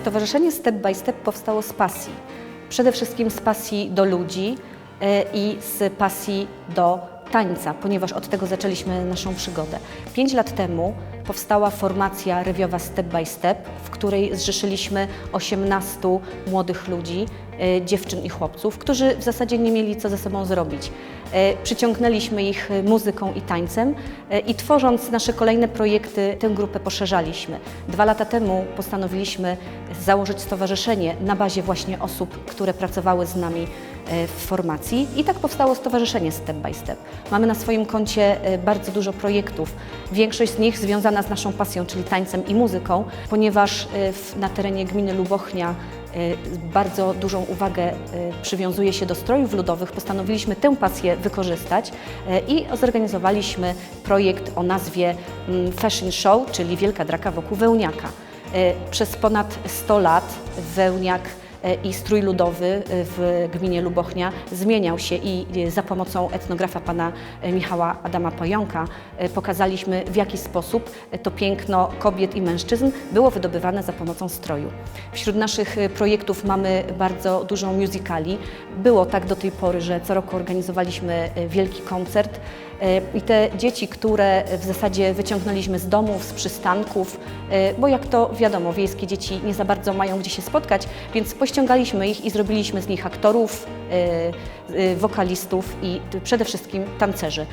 Stowarzyszenie Step by Step powstało z pasji. Przede wszystkim z pasji do ludzi e, i z pasji do tańca, ponieważ od tego zaczęliśmy naszą przygodę. Pięć lat temu powstała formacja rewiowa Step by Step, w której zrzeszyliśmy 18 młodych ludzi, e, dziewczyn i chłopców, którzy w zasadzie nie mieli co ze sobą zrobić. E, Przyciągnęliśmy ich muzyką i tańcem e, i tworząc nasze kolejne projekty, tę grupę poszerzaliśmy. Dwa lata temu postanowiliśmy założyć stowarzyszenie na bazie właśnie osób, które pracowały z nami w formacji i tak powstało Stowarzyszenie Step by Step. Mamy na swoim koncie e, bardzo dużo projektów, większość z nich związana z naszą pasją, czyli tańcem i muzyką, ponieważ e, na terenie gminy Lubochnia e, bardzo dużą uwagę e, przywiązuje się do strojów ludowych, postanowiliśmy tę pasję wykorzystać e, i zorganizowaliśmy projekt o nazwie mm, Fashion Show, czyli Wielka Draka wokół Wełniaka. E, Przez ponad 100 lat wełniak e, i strój ludowy e, w gminie Lubochnia zmieniał się i e, za pomocą etnografa pana e, Michała Adama Pojąka e, pokazaliśmy w jaki sposób e, to piękno kobiet i mężczyzn było wydobywane za pomocą stroju. Wśród naszych e, projektów mamy bardzo dużą musicali. Było tak do tej pory, że co roku organizowaliśmy e, wielki koncert e, i te dzieci, które w zasadzie wyciągnęliśmy z domów, z przystanków, e, bo jak to wiadomo, wiejskie dzieci nie za bardzo mają gdzie się spotkać, więc pościągaliśmy ich i zrobiliśmy z nich aktorów, e, e, wokalistów i przede wszystkim tancerzy.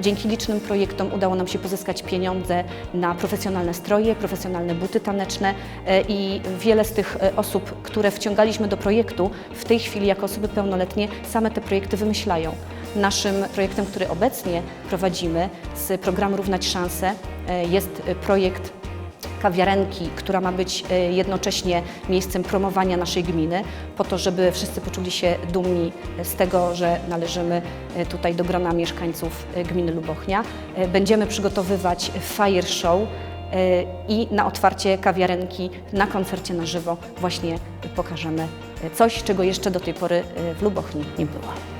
Dzięki licznym projektom udało nam się pozyskać pieniądze na profesjonalne stroje, profesjonalne buty taneczne e, i wiele z tych e, osób, które wciągaliśmy do projektu, w tej chwili jako osoby pełnoletnie same te projekty wymyślają. Naszym projektem, który obecnie prowadzimy z programu Równać Szanse e, jest e, projekt kawiarenki, która ma być e, jednocześnie miejscem promowania naszej gminy, po to, żeby wszyscy poczuli się dumni z tego, że należymy e, tutaj do grona mieszkańców e, gminy Lubochnia. E, Będziemy przygotowywać fire show e, i na otwarcie kawiarenki na koncercie na żywo właśnie pokażemy e, coś, czego jeszcze do tej pory e, w Lubochni nie było.